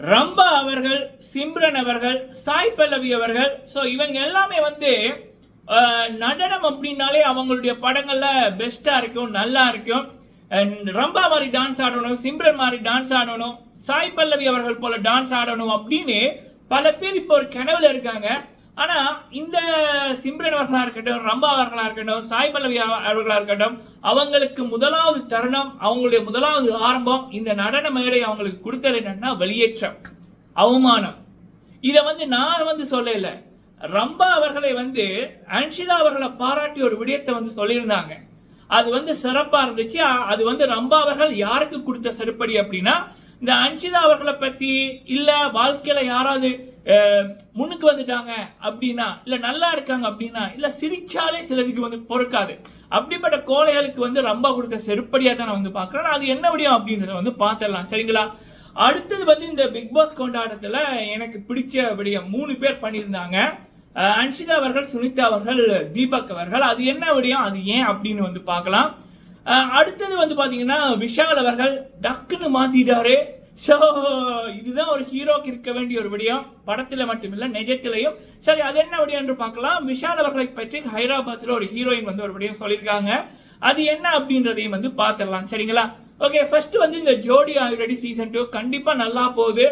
ரம்பா அவர்கள் சிம்ரன் அவர்கள் சாய் பல்லவி அவர்கள். ஸோ இவங்க எல்லாமே வந்து நடனம் அப்படின்னாலே அவங்களுடைய படங்கள்ல பெஸ்டா இருக்கும் நல்லா இருக்கும். ரம்பா மாதிரி டான்ஸ் ஆடணும் சிம்ரன் மாதிரி டான்ஸ் ஆடணும் சாய் பல்லவி அவர்கள் போல டான்ஸ் ஆடணும் அப்படின்னு பல பேர் இப்போ ஒரு கனவுல இருக்காங்க. ஆனா இந்த சிம்ரன் அவர்களா இருக்கட்டும் ரம்பா அவர்களா இருக்கட்டும் சாய் பல்லவி அவர்களா இருக்கட்டும் அவங்களுக்கு முதலாவது தருணம் அவங்களுடைய முதலாவது ஆரம்பம் இந்த நடன மேடை அவங்களுக்கு கொடுத்தது என்னன்னா வெளியேற்றம் அவமானம். இதை வந்து நான் வந்து சொல்லல. ரம்பா அவர்களை வந்து அன்ஷிதா அவர்களை பாராட்டி ஒரு விடயத்தை வந்து சொல்லியிருந்தாங்க. அது வந்து சிறப்பா இருந்துச்சு. அது வந்து ரம்பா அவர்கள் யாருக்கு கொடுத்த செருப்படி அப்படின்னா இந்த அன்ஷிதா அவர்களை பத்தி இல்ல வாழ்க்கையில யாராவது முன்னுக்கு வந்துட்டாங்க அப்படின்னா இல்லை நல்லா இருக்காங்க அப்படின்னா இல்லை சிரிச்சாலே சிலதுக்கு வந்து பொறுக்காது. அப்படிப்பட்ட கோழைகளுக்கு வந்து ரொம்ப கொடுத்த செருப்படியாக தான் நான் வந்து பார்க்குறேன். அது என்ன முடியும் அப்படின்றத வந்து பார்த்துடலாம். சரிங்களா? அடுத்தது வந்து இந்த பிக் பாஸ் கொண்டாட்டத்தில் எனக்கு பிடிச்ச விடயம் மூணு பேர் பண்ணியிருந்தாங்க. அன்ஷிதா அவர்கள் சுனிதா அவர்கள் தீபக் அவர்கள். அது என்ன விடையும் அது ஏன் அப்படின்னு வந்து பார்க்கலாம். அடுத்தது வந்து பார்த்தீங்கன்னா விஷால் அவர்கள் டக்குன்னு மாத்திட்டாரு. ஸோ இதுதான் ஒரு ஹீரோக்கு இருக்க வேண்டிய ஒரு விடயம். படத்தில் மட்டுமில்லை நிஜத்திலையும். சரி அது என்ன விடயம் என்று பார்க்கலாம். விஷால் அவர்களை பற்றி ஹைதராபாத்தில் ஒரு ஹீரோயின் வந்து ஒரு விடயம் சொல்லியிருக்காங்க. அது என்ன அப்படின்றதையும் வந்து பார்த்துடலாம். சரிங்களா? ஓகே ஃபர்ஸ்ட் வந்து இந்த ஜோடி ஆல்ரெடி சீசன் டூ கண்டிப்பாக நல்லா போகுது.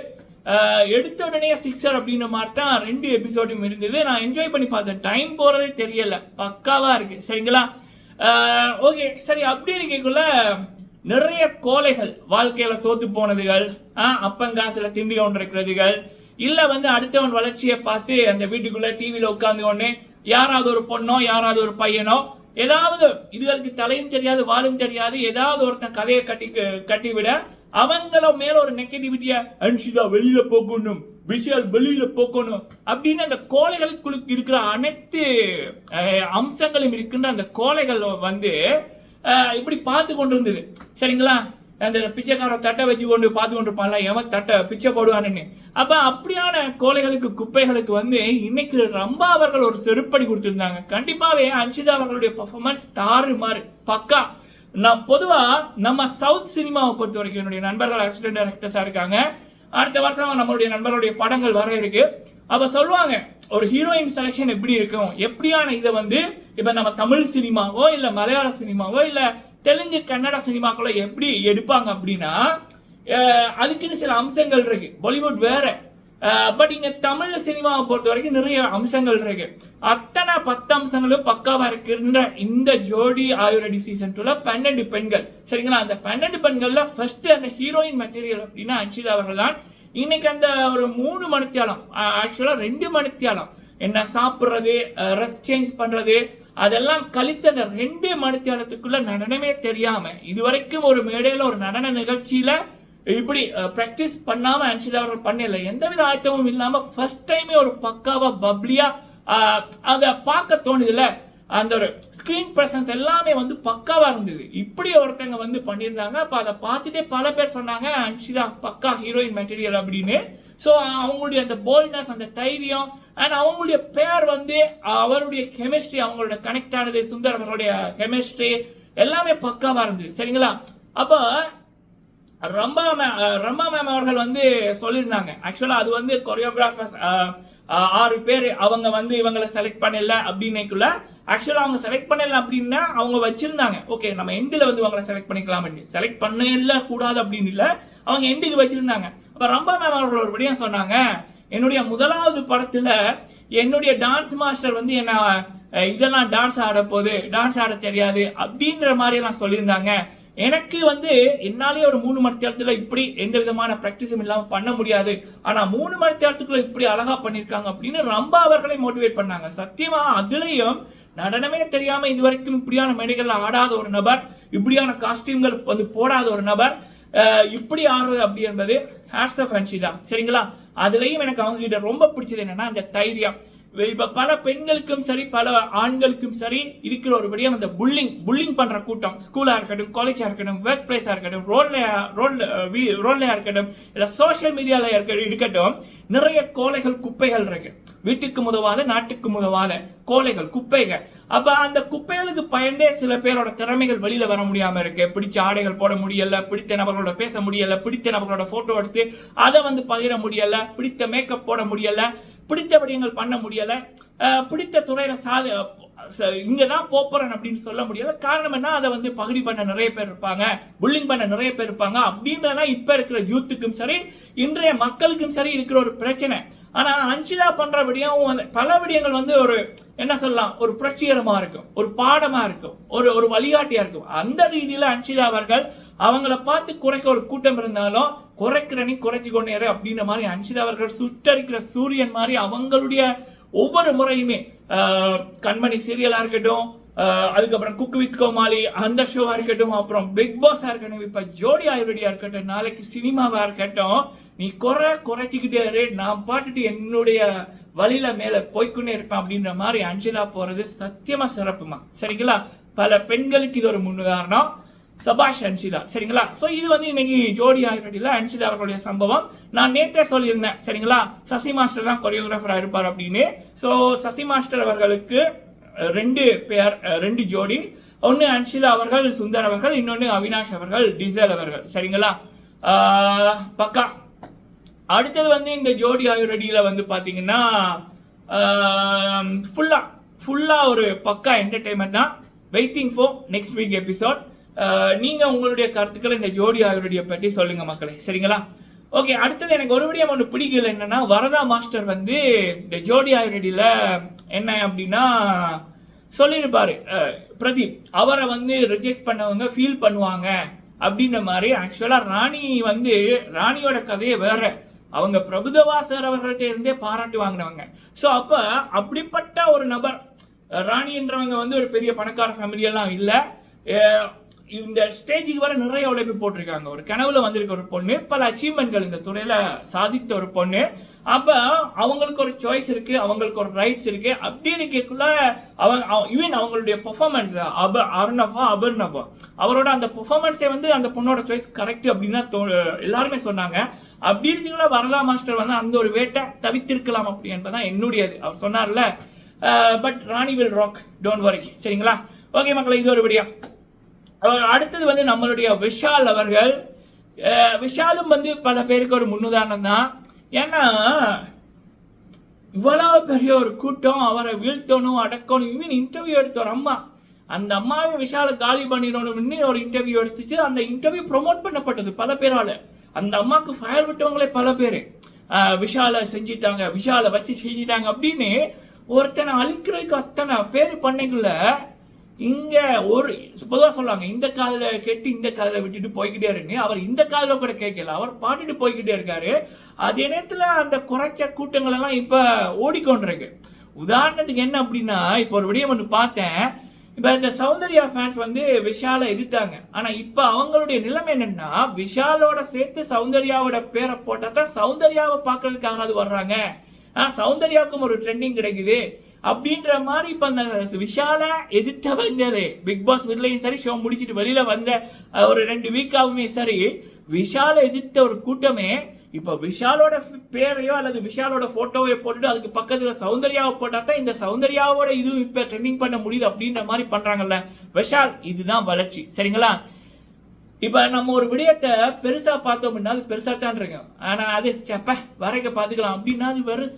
எடுத்த உடனே சிக்ஸர் அப்படின்ற மாதிரி தான் ரெண்டு எபிசோடும் இருந்தது. நான் என்ஜாய் பண்ணி பார்த்தேன் டைம் போகிறதே தெரியல. பக்காவாக இருக்குது சரிங்களா? ஓகே சரி அப்படி இருக்கக்குள்ள நிறைய கோலைகள் வாழ்க்கையில தோத்து போனதுகள் ஆஹ் அப்பங்காசுல திண்டி கொண்டிருக்கிறதுகள் இல்ல வந்து அடுத்தவன் வளர்ச்சியை பார்த்து அந்த வீட்டுக்குள்ள டிவியில உட்கார்ந்து கொண்டு யாராவது ஒரு பொண்ணோ யாராவது ஒரு பையனோ ஏதாவது இதுகளுக்கு தலையும் தெரியாது வாலும் தெரியாது ஏதாவது ஒருத்தன் கதையை கட்டி கட்டி விட அவங்கள மேல ஒரு நெகட்டிவிட்டியா அன்ஷிதா வெளியில போகணும் விஷால் வெளியில போகணும் அப்படின்னு அந்த கோழைகளுக்குள்ள இருக்கிற அனைத்து அம்சங்களும் இருக்கின்ற அந்த கோழைகள் வந்து இப்படி பார்த்து கொண்டு இருந்தது சரிங்களா? அந்த பிச்சைக்கார தட்டை வச்சு கொண்டு பார்த்து கொண்டு இருப்பான்ல எவன் தட்டை பிச்சை போடுவானுன்னு அப்போ அப்படியான கோழைகளுக்கு குப்பைகளுக்கு வந்து இன்னைக்கு ரம்பா அவர்கள் ஒரு செருப்படி கொடுத்துருந்தாங்க. கண்டிப்பாகவே அன்ஷிதா அவர்களுடைய பர்ஃபார்மன்ஸ் தாறு மாறு பக்கா. நான் பொதுவாக நம்ம சவுத் சினிமாவை பொறுத்த வரைக்கும் என்னுடைய நண்பர்கள் அசிஸ்டன்ட் டைரக்டர்ஸா இருக்காங்க. அடுத்த வருஷம் நம்மளுடைய நண்பர்களுடைய படங்கள் வர இருக்கு. அப்ப சொல்லுவாங்க ஒரு ஹீரோயின் செலெக்ஷன் எப்படி இருக்கும்? எப்படியான இதை வந்து இப்ப நம்ம தமிழ் சினிமாவோ இல்ல மலையாள சினிமாவோ இல்ல தெலுங்கு கன்னட சினிமாக்களோ எப்படி எடுப்பாங்க அப்படின்னா அதுக்குன்னு சில அம்சங்கள் இருக்கு. பாலிவுட் வேற. பட் இங்க தமிழ் சினிமாவை பொறுத்த வரைக்கும் நிறைய அம்சங்கள் இருக்கு. அத்தனை பத்து அம்சங்களும் பக்காவா இருக்கின்ற இந்த ஜோடி ஆயுரடி சீசன் டூல பன்னெண்டு பெண்கள். சரிங்களா? அந்த பன்னெண்டு பெண்கள்ல ஃபர்ஸ்ட் அந்த ஹீரோயின் மெட்டீரியல் அப்படின்னா அன்ஷிதா அவர்கள் தான் இன்னைக்கு அந்த ஒரு மூணு மணித்தியாலம் ஆக்சுவலா ரெண்டு மணித்தியாலம். என்ன சாப்பிட்றது ரெஸ்ட் சேஞ்ச் பண்றது அதெல்லாம் கழித்த அந்த ரெண்டு மணித்தியாலத்துக்குள்ள நடனமே தெரியாம இதுவரைக்கும் ஒரு மேடையில ஒரு நடன நிகழ்ச்சியில இப்படி ப்ராக்டிஸ் பண்ணாமல் அன்ஷிதா அவர்கள் பண்ணல. எந்தவித ஆயத்தமும் இல்லாமல் ஃபர்ஸ்ட் டைமே ஒரு பக்காவாக பப்ளியாக அதை பார்க்க தோணுதுல அந்த ஒரு ஸ்கிரீன் பிரசன்ஸ் எல்லாமே வந்து பக்காவாக இருந்தது. இப்படி ஒருத்தங்க வந்து பண்ணியிருந்தாங்க. அப்போ அதை பார்த்துட்டே பல பேர் சொன்னாங்க அன்ஷிதா பக்கா ஹீரோயின் மெட்டீரியல் அப்படின்னு. ஸோ அவங்களுடைய அந்த போல்ட்னஸ் அந்த தைரியம் அண்ட் அவங்களுடைய பேர் வந்து அவருடைய கெமிஸ்ட்ரி அவங்களோட கனெக்ட் ஆனது சுந்தர் அவர்களுடைய கெமிஸ்ட்ரி எல்லாமே பக்காவாக இருந்தது. சரிங்களா? அப்போ ரம்பா மே- ரம்பா மேம் அவர்கள் வந்து சொல்லியிருந்தாங்க. ஆக்சுவலாக அது வந்து கொரியோகிராஃபர்ஸ் ஆறு பேர் அவங்க வந்து இவங்களை செலக்ட் பண்ணல அப்படின்னைக்குள்ள ஆக்சுவலாக அவங்க செலக்ட் பண்ணல அப்படின்னா அவங்க வச்சிருந்தாங்க. ஓகே நம்ம எண்டில் வந்து இவங்களை செலக்ட் பண்ணிக்கலாம் செலக்ட் பண்ணல கூடாது அப்படின்னு இல்லை அவங்க எண்டுக்கு வச்சிருந்தாங்க. அப்போ ரம்பா மேம் அவர்கள் ஒரு விடயம் சொன்னாங்க என்னுடைய முதலாவது படத்தில் என்னுடைய டான்ஸ் மாஸ்டர் வந்து என்ன இதெல்லாம் டான்ஸ் ஆட போகுது டான்ஸ் ஆட தெரியாது அப்படின்ற மாதிரி எல்லாம் சொல்லியிருந்தாங்க. எனக்கு வந்து என்னாலே ஒரு மூணு மணி நேரத்துல இப்படி எந்த விதமான பிராக்டிஸும் இல்லாமல் பண்ண முடியாது. ஆனா மூணு மணி நேரத்துக்குள்ள இப்படி அழகா பண்ணிருக்காங்க அப்படின்னு ரம்பா அவர்களை மோட்டிவேட் பண்ணாங்க. சத்தியமா அதுலயும் நடனமே தெரியாம இதுவரைக்கும் இப்படியான மேடைகளில் ஆடாத ஒரு நபர் இப்படியான காஸ்டியூம்கள் வந்து போடாத ஒரு நபர் இப்படி ஆடுறது அப்படி என்பது ஹேட்ஸ் ஆஃப் அன்ஷிதா சரிங்களா? அதுலயும் எனக்கு அவங்க கிட்ட ரொம்ப பிடிச்சது என்னன்னா அந்த தைரியம். இப்போ பல பெண்களுக்கும் சரி பல ஆண்களுக்கும் சரி இருக்கிற ஒரு விடயம் அந்த புல்லிங் புல்லிங் பண்ற கூட்டம் ஸ்கூலா இருக்கட்டும் காலேஜா இருக்கட்டும் ஒர்க் பிளேஸா இருக்கட்டும் ரோட்ல ரோட்ல ரோட்லயா இருக்கட்டும் இல்ல சோஷியல் மீடியால இருக்கட்டும் இருக்கட்டும் நிறைய கோலைகள் குப்பைகள் இருக்கு. வீட்டுக்கு உதவாத நாட்டுக்கு உதவாத கோலைகள் குப்பைகள். அப்ப அந்த குப்பைகளுக்கு பயந்தே சில பேரோட திறமைகள் வெளியில வர முடியாம இருக்கு. பிடிச்ச ஆடைகள் போட முடியல பிடித்த நபர்களோட பேச முடியல பிடித்த நபர்களோட போட்டோ எடுத்து அதை வந்து பகிர முடியல பிடித்த மேக்கப் போட முடியல பிடித்த விடயங்கள் பண்ண முடியலை. பிடித்த துறையில் சாதி ச- இங்கதான் போறேன் அப்படின்னு சொல்ல முடியாது காரணம் என்ன? அதை வந்து பகுதி பண்ண நிறைய பேர் இருப்பாங்க. புல்லிங் பண்ண நிறைய பேர் இருப்பாங்க. அப்படின்றதான் இப்ப இருக்கிற யூத்துக்கும் சரி இன்றைய மக்களுக்கும் சரி இருக்கிற ஒரு பிரச்சனை. ஆனா அஞ்சுதா பண்ற விடியும் பல விடயங்கள் வந்து ஒரு என்ன சொல்லலாம் ஒரு புரட்சிகரமா இருக்கும். ஒரு பாடமா இருக்கும். ஒரு ஒரு வழிகாட்டியா இருக்கும். அந்த ரீதியில அன்சிதா அவர்கள் அவங்கள பார்த்து குறைக்க ஒரு கூட்டம் இருந்தாலும் குறைக்கிற நீ குறைச்சு கொண்டே அப்படின்ற மாதிரி அன்சிதா அவர்கள் சுட்டரிக்கிற சூரியன் மாதிரி அவங்களுடைய ஒவ்வொரு முறையுமே கண்மணி சீரியலாக இருக்கட்டும் அதுக்கப்புறம் குக் வித் கோமாளி அந்த ஷோவாக இருக்கட்டும் அப்புறம் பிக் பாஸாக இருக்கட்டும் இப்போ ஜோடி ஆயுர்வேடியாக இருக்கட்டும் நாளைக்கு சினிமாவாக இருக்கட்டும் நீ குறை குறைச்சிக்கிட்டே இரு நான் பாட்டுட்டு என்னுடைய வழியில மேல போய்க்குன்னே இருப்பேன் அப்படின்ற மாதிரி அஞ்சலா போறது சத்தியமா சிறப்புமா. சரிங்களா? பல பெண்களுக்கு இது ஒரு முன்னுதாரணம். சபாஷ் அன்ஷிதா. சரிங்களா? சோ இது வந்து இன்னைக்கு ஜோடி ஆகிரடியில் அன்ஷிதா அவர்களுடைய சம்பவம். நான் நேத்தே சொல்லியிருந்தேன். சரிங்களா? சசி மாஸ்டர் தான் கொரியோகிராஃபரா இருப்பார் அப்படின்னு. சோ சசி மாஸ்டர் அவர்களுக்கு ரெண்டு பேர் ரெண்டு ஜோடி. ஒன்னு அன்ஷிதா அவர்கள் சுந்தர் அவர்கள் இன்னொன்னு அவினாஷ் அவர்கள் டிசல் அவர்கள். சரிங்களா? பக்கா. அடுத்தது வந்து இந்த ஜோடி ஆயுரடியில் வந்து பார்த்தீங்கன்னா ஃபுல்லாக ஃபுல்லாக ஒரு பக்கா என்டர்டெயின்மெண்ட் தான். Waiting for next week episode நீங்க உங்களுடைய கருத்துக்களை இந்த ஜோடி ஆயுர்வேடியை பற்றி சொல்லுங்க மக்களே. சரிங்களா? ஓகே அடுத்தது எனக்கு ஒரு விடியம் ஒன்று பிடிக்கல என்னன்னா வரதா மாஸ்டர் வந்து இந்த ஜோடி ஆயுரடியில் என்ன அப்படின்னா சொல்லியிருப்பாரு. பிரதீப் அவரை வந்து ரிஜெக்ட் பண்ணவங்க ஃபீல் பண்ணுவாங்க அப்படின்ற மாதிரி. ஆக்சுவலாக ராணி வந்து ராணியோட கதையை வேற. அவங்க பிரபுதவா சார் அவர்கள்ட்ட இருந்தே பாராட்டு வாங்கினவங்க. ஸோ அப்போ அப்படிப்பட்ட ஒரு நபர் ராணின்றவங்க வந்து ஒரு பெரிய பணக்கார ஃபேமிலியெல்லாம் இல்லை. இந்த ஸ்டேஜுக்கு வர நிறைய உழைப்பு போட்டிருக்காங்க. ஒரு கனவுல வந்திருக்க ஒரு பொண்ணு பல அச்சீவ்மெண்ட்கள் இந்த துறையில சாதித்த ஒரு பொண்ணு. அப்ப அவங்களுக்கு ஒரு சாய்ஸ் இருக்கு அவங்களுக்கு ஒரு ரைட்ஸ் இருக்கு. அப்படி இருக்கக்குள்ள அவங்க ஈவன் அவங்களுடைய பெர்ஃபார்மன்ஸ் அப அருணவா அபர்ணவா அவரோட அந்த பெர்ஃபார்மன்ஸே வந்து அந்த பொண்ணோட சாய்ஸ் கரெக்ட் அப்படின்னு தான் தோ- எல்லாருமே சொன்னாங்க. அப்படி இருக்கக்குள்ள வரலா மாஸ்டர் வந்து அந்த ஒரு வேட்டை தவித்திருக்கலாம் அப்படி என்பதான் என்னுடையது. அவர் சொன்னார்ல but Rani will rock don't worry சரிங்களா? ஓகே மக்களை இது ஒரு விடியா அடுத்தது வந்து நம்மளுடைய விஷால் அவர்கள் விஷாலும் வந்து பல பேருக்கு ஒரு முன்னுதாரணம் தான். ஏன்னா இவ்வளவு பெரிய ஒரு கூட்டம் அவரை வீழ்த்தணும் அடக்கணும் இவன் இன்டர்வியூ எடுத்த ஒரு அம்மா. அந்த அம்மாவை விஷாலை காலி பண்ணிடணும்னு ஒரு இன்டர்வியூ எடுத்துச்சு. அந்த இன்டர்வியூ ப்ரொமோட் பண்ணப்பட்டது பல பேரால. அந்த அம்மாவுக்கு ஃபயர் விட்டவங்களே பல பேர். விஷாலை செஞ்சிட்டாங்க விஷாலை வச்சு செஞ்சிட்டாங்க அப்படின்னு ஒருத்தனை அழிக்கிறதுக்கு அத்தனை பேர் பண்ணைக்குள்ள இங்கே ஒரு பொதுவாக சொல்லுவாங்க இந்த காதில் கெட்டு இந்த காதில் விட்டுட்டு போய்கிட்டே இருங்க. அவர் இந்த காதில் கூட கேட்கல. அவர் பாட்டுட்டு போய்கிட்டே இருக்காரு. அதே நேரத்தில் அந்த குறைச்ச கூட்டங்கள் எல்லாம் இப்போ ஓடிக்கொண்டிருக்கு. உதாரணத்துக்கு என்ன அப்படின்னா இப்போ ஒரு விடியம் ஒன்று பார்த்தேன். இப்போ இந்த சௌந்தர்யா ஃபேன்ஸ் வந்து விஷாலை எதிர்த்தாங்க. ஆனால் இப்போ அவங்களுடைய நிலைமை என்னென்னா விஷாலோட சேர்த்து சௌந்தர்யாவோட பேரை போட்டால் தான் சௌந்தர்யாவை பார்க்கறதுக்காக வர்றாங்க. ஆ, சௌந்தர்யாவுக்கும் ஒரு ட்ரெண்டிங் கிடைக்குது. அப்படின்ற மாதிரி இப்ப அந்த விஷால எதிர்த்தவங்களே பிக் பாஸ் வீட்லயும் சரி ஷோ முடிச்சிட்டு வெளியில வந்த ஒரு ரெண்டு வீக்காகவுமே சரி விஷால எதிர்த்த ஒரு கூட்டமே இப்ப விஷாலோட பேரையோ அல்லது விஷாலோட ஃபோட்டோவை போட்டுட்டு அதுக்கு பக்கத்துல சௌந்தர்யாவை போட்டால் தான் இந்த சௌந்தர்யாவோட இதுவும் இப்ப ட்ரெண்டிங் பண்ண முடியுது அப்படின்ற மாதிரி பண்றாங்கல்ல. விஷால் இதுதான் வளர்ச்சி. சரிங்களா? இப்ப நம்ம ஒரு விடயத்தை பெருசா அப்படின்னா அது பெருசா தான் இருக்கும். ஆனா அது செப்ப வரைக்க பாத்துக்கலாம் அப்படின்னா அது வெறும்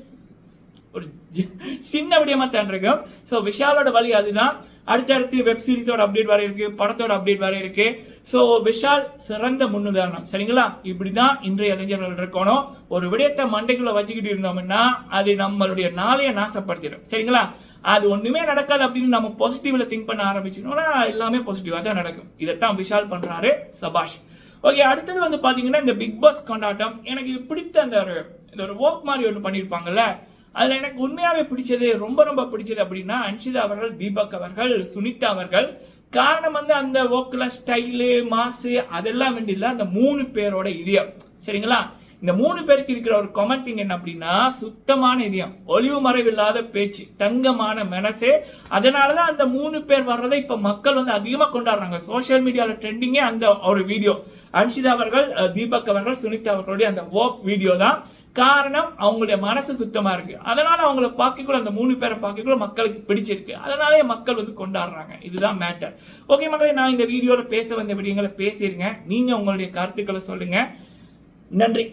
ஒரு ஜி- சின்ன விடயமா தான் இருக்கும். ஸோ விஷாலோட வழி அதுதான். அடுத்தடுத்து வெப் சீரிஸோட அப்டேட் வர இருக்கு படத்தோட அப்டேட் வர இருக்கு. ஸோ விஷால் சிறந்த முன்னுதாரணம். சரிங்களா? இப்படிதான் இன்றைய இளைஞர்கள் இருக்கணும். ஒரு விடயத்தை மண்டைக்குள்ள வச்சுக்கிட்டு இருந்தோம்னா அது நம்மளுடைய நாளைய நாசப்படுத்திடும். சரிங்களா? அது ஒண்ணுமே நடக்காது அப்படின்னு நம்ம பாசிட்டிவ்ல திங்க் பண்ண ஆரம்பிச்சோம்னா எல்லாமே பாசிட்டிவா தான் நடக்கும். இதைத்தான் விஷால் பண்றாரு சபாஷ். ஓகே அடுத்தது வந்து பாத்தீங்கன்னா இந்த பிக் பாஸ் கொண்டாட்டம். எனக்கு பிடித்த அந்த ஒரு இந்த ஒரு ஒர்க் மாதிரி ஒன்று பண்ணியிருப்பாங்கல்ல அதில் எனக்கு உண்மையாகவே பிடிச்சது ரொம்ப ரொம்ப பிடிச்சது அப்படின்னா அன்ஷிதா அவர்கள் தீபக் அவர்கள் சுனிதா அவர்கள். காரணம் வந்து அந்த ஓக்கில் ஸ்டைலு மாசு அதெல்லாம் வேண்டி இல்லை. அந்த மூணு பேரோட இதயம். சரிங்களா? இந்த மூணு பேருக்கு இருக்கிற ஒரு கமெண்டிங் என்ன அப்படின்னா சுத்தமான இதயம். ஒளிவு மறைவில்லாத பேச்சு தங்கமான மனசு. அதனாலதான் அந்த மூணு பேர் வர்றதை இப்ப மக்கள் வந்து அதிகமா கொண்டாடுறாங்க. சோஷியல் மீடியாவில் ட்ரெண்டிங்கே அந்த ஒரு வீடியோ அன்ஷிதா அவர்கள் தீபக் அவர்கள் சுனிதா அவர்களுடைய அந்த ஓக் வீடியோ தான். காரணம் அவங்களுடைய மனசு சுத்தமாக இருக்கு. அதனால் அவங்கள பார்க்கக்குள்ள அந்த மூணு பேரை பார்க்கக்குள்ள மக்களுக்கு பிடிச்சிருக்கு. அதனாலே மக்கள் வந்து கொண்டாடுறாங்க. இதுதான் மேட்டர் ஓகே மக்களே நான் இந்த வீடியோவில் பேச வந்த விடயங்களை பேசியிருங்க நீங்கள் உங்களுடைய கருத்துக்களை சொல்லுங்கள் நன்றி.